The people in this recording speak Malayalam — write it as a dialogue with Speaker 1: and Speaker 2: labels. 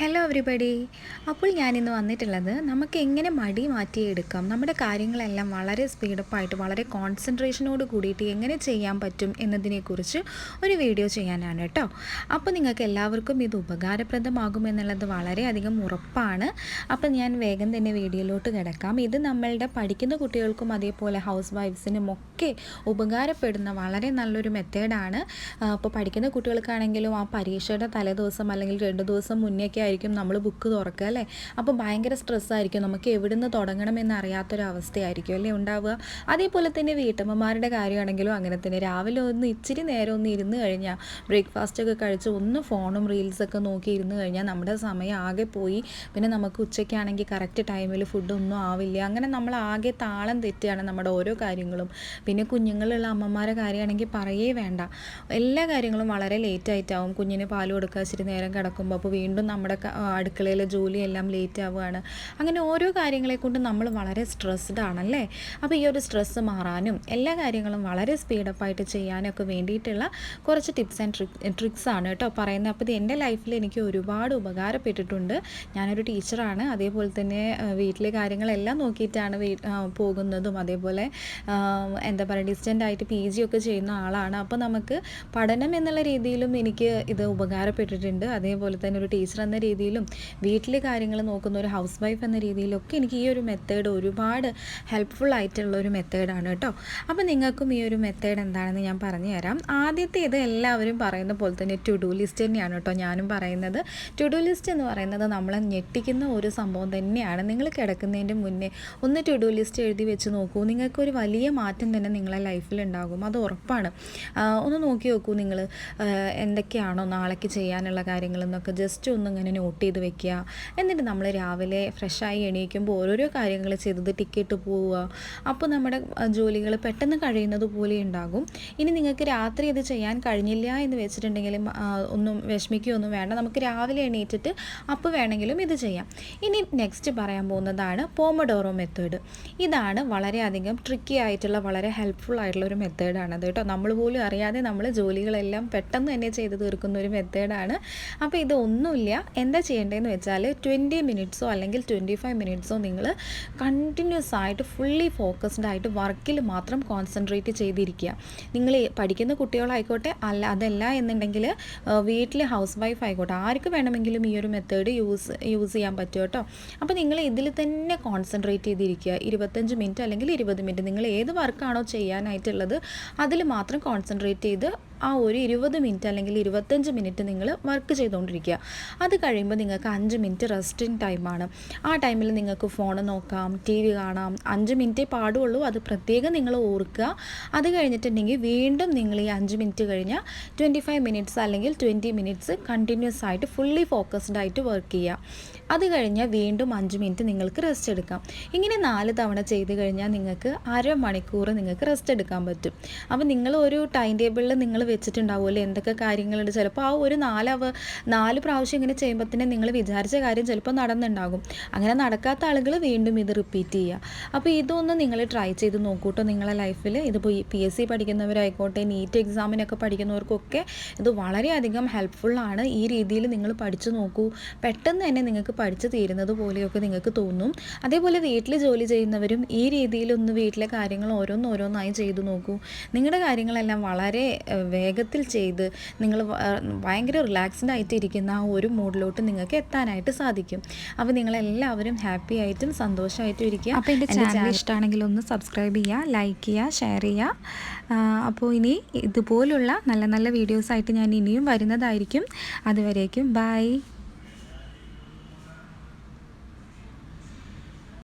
Speaker 1: ഹലോ എവറിബഡി അപ്പോൾ ഞാനിന്ന് വന്നിട്ടുള്ളത് നമുക്ക് എങ്ങനെ മടി മാറ്റിയെടുക്കാം? നമ്മുടെ കാര്യങ്ങളെല്ലാം വളരെ സ്പീഡപ്പായിട്ട് വളരെ കോൺസെൻട്രേഷനോട് കൂടിയിട്ട് എങ്ങനെ ചെയ്യാൻ പറ്റും എന്നതിനെക്കുറിച്ച് ഒരു വീഡിയോ ചെയ്യാനാണ് കേട്ടോ. അപ്പോൾ നിങ്ങൾക്ക് എല്ലാവർക്കും ഇത് ഉപകാരപ്രദമാകുമെന്നുള്ളത് വളരെയധികം ഉറപ്പാണ്. അപ്പോൾ ഞാൻ വേഗം തന്നെ വീഡിയോയിലോട്ട് കിടക്കാം. ഇത് നമ്മളുടെ പഠിക്കുന്ന കുട്ടികൾക്കും അതേപോലെ ഹൗസ് വൈഫ്സിനും ഒക്കെ ഉപകാരപ്പെടുന്ന വളരെ നല്ലൊരു മെത്തേഡാണ് അപ്പോൾ പഠിക്കുന്ന കുട്ടികൾക്കാണെങ്കിലും ആ പരീക്ഷയുടെ തലേദിവസം അല്ലെങ്കിൽ രണ്ട് ദിവസം മുന്നേ ഒക്കെ ആയിരിക്കും നമ്മൾ ബുക്ക് തുറക്കുക അല്ലേ? അപ്പോൾ ഭയങ്കര സ്ട്രെസ്സായിരിക്കും നമുക്ക് എവിടുന്ന് തുടങ്ങണമെന്ന് അറിയാത്തൊരവസ്ഥയായിരിക്കും അല്ലേ ഉണ്ടാവുക? അതേപോലെ തന്നെ വീട്ടമ്മമാരുടെ കാര്യമാണെങ്കിലും അങ്ങനെ തന്നെ. രാവിലെ ഒന്ന് ഇച്ചിരി നേരം ഒന്ന് ഇരുന്ന് കഴിഞ്ഞാൽ ബ്രേക്ക്ഫാസ്റ്റ് ഒക്കെ കഴിച്ച് ഒന്ന് ഫോണും റീൽസൊക്കെ നോക്കി ഇരുന്ന് കഴിഞ്ഞാൽ നമ്മുടെ സമയം ആകെ പോയി. പിന്നെ നമുക്ക് ഉച്ചയ്ക്കാണെങ്കിൽ കറക്റ്റ് ടൈമിൽ ഫുഡൊന്നും ആവില്ല. അങ്ങനെ നമ്മൾ ആകെ താളം തെറ്റുകയാണ് നമ്മുടെ ഓരോ കാര്യങ്ങളും. പിന്നെ കുഞ്ഞുങ്ങളുള്ള അമ്മമാരെ കാര്യമാണെങ്കിൽ പറയേ വേണ്ട. എല്ലാ കാര്യങ്ങളും വളരെ ലേറ്റ് ആയിട്ടാവും. കുഞ്ഞിന് പാൽ കൊടുക്കുക ഇച്ചിരി നേരം കിടക്കുമ്പോൾ അപ്പോൾ വീണ്ടും നമ്മുടെ അടുക്കളയിലെ ജോലിയെല്ലാം ലേറ്റ് ആവുകയാണ്. അങ്ങനെ ഓരോ കാര്യങ്ങളെ കൊണ്ട് നമ്മൾ വളരെ സ്ട്രെസ്ഡ് ആണല്ലേ? അപ്പോൾ ഈ ഒരു സ്ട്രെസ്സ് മാറാനും എല്ലാ കാര്യങ്ങളും വളരെ സ്പീഡപ്പായിട്ട് ചെയ്യാനൊക്കെ വേണ്ടിയിട്ടുള്ള കുറച്ച് ടിപ്സ് ആൻഡ് ട്രിക് ട്രിക്സ് ആണ് കേട്ടോ പറയുന്നത്. അപ്പോൾ ഇത് എന്റെ ലൈഫിൽ എനിക്ക് ഒരുപാട് ഉപകാരപ്പെട്ടിട്ടുണ്ട്. ഞാനൊരു ടീച്ചറാണ് അതേപോലെ തന്നെ വീട്ടിലെ കാര്യങ്ങളെല്ലാം നോക്കിയിട്ടാണ് പോകുന്നതും. അതേപോലെ എന്താ പറയുക ഡിസ്റ്റന്റ് ആയിട്ട് പി ജി ഒക്കെ ചെയ്യുന്ന ആളാണ്. അപ്പോൾ നമുക്ക് പഠനം എന്നുള്ള രീതിയിലും എനിക്ക് ഇത് ഉപകാരപ്പെട്ടിട്ടുണ്ട്. അതേപോലെ തന്നെ ഒരു ടീച്ചർ എന്ന രീതിയിലും വീട്ടിലെ കാര്യങ്ങൾ നോക്കുന്ന ഒരു ഹൗസ് വൈഫ് എന്ന രീതിയിലൊക്കെ എനിക്ക് ഈ ഒരു മെത്തേഡ് ഒരുപാട് ഹെൽപ്ഫുൾ ആയിട്ടുള്ള ഒരു മെത്തേഡാണ് കേട്ടോ. അപ്പോൾ നിങ്ങൾക്കും ഈ ഒരു മെത്തേഡ് എന്താണെന്ന് ഞാൻ പറഞ്ഞു തരാം ആദ്യത്തെ ഇത് എല്ലാവരും പറയുന്ന പോലെ തന്നെ ടു ഡു ലിസ്റ്റ് തന്നെയാണ് കേട്ടോ ഞാനും പറയുന്നത്. ടു ഡു ലിസ്റ്റ് എന്ന് പറയുന്നത് നമ്മൾ ഞെട്ടിക്കുന്ന ഒരു സംഭവം തന്നെയാണ്. നിങ്ങൾ കിടക്കുന്നതിന്റെ മുന്നേ ഒന്ന് ടു ഡു ലിസ്റ്റ് എഴുതി വെച്ച് നോക്കൂ. നിങ്ങൾക്കൊരു വലിയ മാറ്റം തന്നെ നിങ്ങളെ ലൈഫിൽ ഉണ്ടാകും. അത് ഉറപ്പാണ്. ഒന്ന് നോക്കി നോക്കൂ നിങ്ങൾ എന്തൊക്കെയാണോ നാളേക്ക് ചെയ്യാനുള്ള കാര്യങ്ങളെന്നൊക്കെ ജസ്റ്റ് ഒന്ന് ഇങ്ങനെ നോട്ട് ചെയ്ത് വെക്കുക. എന്നിട്ട് നമ്മൾ രാവിലെ ഫ്രഷായി എണീക്കുമ്പോൾ ഓരോരോ കാര്യങ്ങൾ ചെയ്തത് ടിക്കറ്റ് പോവുക. അപ്പോൾ നമ്മുടെ ജോലികൾ പെട്ടെന്ന് കഴിയുന്നത് പോലെ ഉണ്ടാകും. ഇനി നിങ്ങൾക്ക് രാത്രി ഇത് ചെയ്യാൻ കഴിഞ്ഞില്ല എന്ന് വെച്ചിട്ടുണ്ടെങ്കിൽ ഒന്നും വിഷമിക്കുകയൊന്നും വേണ്ട. നമുക്ക് രാവിലെ എണീറ്റിട്ട് അപ്പോൾ വേണമെങ്കിലും ഇത് ചെയ്യാം. ഇനി നെക്സ്റ്റ് പറയാൻ പോകുന്നതാണ് പോമഡോറോ മെത്തേഡ് ഇതാണ് വളരെയധികം ട്രിക്കി ആയിട്ടുള്ള വളരെ ഹെൽപ്ഫുൾ ആയിട്ടുള്ള ഒരു മെത്തേഡാണ് അത് കേട്ടോ. നമ്മൾ പോലും അറിയാതെ നമ്മൾ ജോലികളെല്ലാം പെട്ടെന്ന് തന്നെ ചെയ്ത് തീർക്കുന്ന ഒരു മെത്തേഡാണ് അപ്പോൾ ഇത് ഒന്നുമില്ല എന്താ ചെയ്യേണ്ടതെന്ന് വെച്ചാൽ ട്വന്റി മിനിറ്റ്സോ അല്ലെങ്കിൽ ട്വന്റി ഫൈവ് മിനിറ്റ്സോ നിങ്ങൾ കണ്ടിന്യൂസ് ആയിട്ട് ഫുള്ളി ഫോക്കസ്ഡ് ആയിട്ട് വർക്കിൽ മാത്രം കോൺസെൻട്രേറ്റ് ചെയ്തിരിക്കുക. നിങ്ങൾ പഠിക്കുന്ന കുട്ടികളായിക്കോട്ടെ അല്ല അതല്ല എന്നുണ്ടെങ്കിൽ വീട്ടിലെ ഹൗസ് വൈഫ് ആയിക്കോട്ടെ ആർക്ക് വേണമെങ്കിലും ഈ ഒരു മെത്തേഡ് യൂസ് യൂസ് ചെയ്യാൻ പറ്റും കേട്ടോ. അപ്പോൾ നിങ്ങൾ ഇതിൽ തന്നെ കോൺസെൻട്രേറ്റ് ചെയ്തിരിക്കുക. ഇരുപത്തഞ്ച് മിനിറ്റ് അല്ലെങ്കിൽ ഇരുപത് മിനിറ്റ് നിങ്ങൾ ഏത് വർക്കാണോ ചെയ്യാനായിട്ടുള്ളത് അതിൽ മാത്രം കോൺസെൻട്രേറ്റ് ചെയ്ത് ആ ഒരു ഇരുപത് മിനിറ്റ് അല്ലെങ്കിൽ ഇരുപത്തഞ്ച് മിനിറ്റ് നിങ്ങൾ വർക്ക് ചെയ്തുകൊണ്ടിരിക്കുക. അത് കഴിയുമ്പോൾ നിങ്ങൾക്ക് അഞ്ച് മിനിറ്റ് റെസ്റ്റിംഗ് ടൈമാണ് ആ ടൈമിൽ നിങ്ങൾക്ക് ഫോൺ നോക്കാം ടി വി കാണാം. അഞ്ച് മിനിറ്റേ പാടുള്ളൂ. അത് പ്രത്യേകം നിങ്ങൾ ഓർക്കുക. അത് കഴിഞ്ഞിട്ടുണ്ടെങ്കിൽ വീണ്ടും നിങ്ങൾ ഈ അഞ്ച് മിനിറ്റ് കഴിഞ്ഞാൽ ട്വന്റി ഫൈവ് മിനിറ്റ്സ് അല്ലെങ്കിൽ ട്വന്റി മിനിറ്റ്സ് കണ്ടിന്യൂസ് ആയിട്ട് ഫുള്ളി ഫോക്കസ്ഡ് ആയിട്ട് വർക്ക് ചെയ്യുക. അത് കഴിഞ്ഞാൽ വീണ്ടും അഞ്ച് മിനിറ്റ് നിങ്ങൾക്ക് റെസ്റ്റ് എടുക്കാം. ഇങ്ങനെ നാല് തവണ ചെയ്ത് കഴിഞ്ഞാൽ നിങ്ങൾക്ക് അരമണിക്കൂർ നിങ്ങൾക്ക് റെസ്റ്റ് എടുക്കാൻ പറ്റും. അപ്പോൾ നിങ്ങൾ ഒരു ടൈം ടേബിളിൽ നിങ്ങൾ വെച്ചിട്ടുണ്ടാവുമല്ലോ എന്തൊക്കെ കാര്യങ്ങളുണ്ട്? ചിലപ്പോൾ ആ ഒരു നാലവ നാല് പ്രാവശ്യം ഇങ്ങനെ ചെയ്യുമ്പോൾ തന്നെ നിങ്ങൾ വിചാരിച്ച കാര്യം ചിലപ്പോൾ നടന്നുണ്ടാകും. അങ്ങനെ നടക്കാത്ത ആളുകൾ വീണ്ടും ഇത് റിപ്പീറ്റ് ചെയ്യുക അപ്പോൾ ഇതൊന്ന് നിങ്ങൾ ട്രൈ ചെയ്ത് നോക്കൂട്ടോ നിങ്ങളെ ലൈഫിൽ ഇതിപ്പോൾ പി എസ് സി പഠിക്കുന്നവരായിക്കോട്ടെ നീറ്റ് എക്സാമിനൊക്കെ പഠിക്കുന്നവർക്കൊക്കെ ഇത് വളരെയധികം ഹെൽപ്ഫുള്ളാണ് ഈ രീതിയിൽ നിങ്ങൾ പഠിച്ചു നോക്കൂ. പെട്ടെന്ന് തന്നെ നിങ്ങൾക്ക് പഠിച്ചു തീരുന്നത് പോലെയൊക്കെ നിങ്ങൾക്ക് തോന്നും. അതേപോലെ വീട്ടിൽ ജോലി ചെയ്യുന്നവരും ഈ രീതിയിലൊന്ന് വീട്ടിലെ കാര്യങ്ങൾ ഓരോന്നോരോന്നായി ചെയ്തു നോക്കൂ. നിങ്ങളുടെ കാര്യങ്ങളെല്ലാം വളരെ വേഗത്തിൽ ചെയ്ത് നിങ്ങൾ ഭയങ്കര റിലാക്സ്ഡ് ആയിട്ട് ഇരിക്കുന്ന ആ ഒരു മൂഡിലോട്ട് നിങ്ങൾക്ക് എത്താനായിട്ട് സാധിക്കും. അപ്പോൾ നിങ്ങളെല്ലാവരും ഹാപ്പി ആയിട്ടും സന്തോഷമായിട്ടും ഇരിക്കുക. അപ്പോൾ എന്റെ ചാനൽ ഇഷ്ടമാണെങ്കിൽ ഒന്ന് സബ്സ്ക്രൈബ് ചെയ്യുക ലൈക്ക് ചെയ്യുക ഷെയർ ചെയ്യുക. അപ്പോൾ ഇനി ഇതുപോലുള്ള നല്ല നല്ല വീഡിയോസായിട്ട് ഞാൻ ഇനിയും വരുന്നതായിരിക്കും. അതുവരേക്കും ബൈ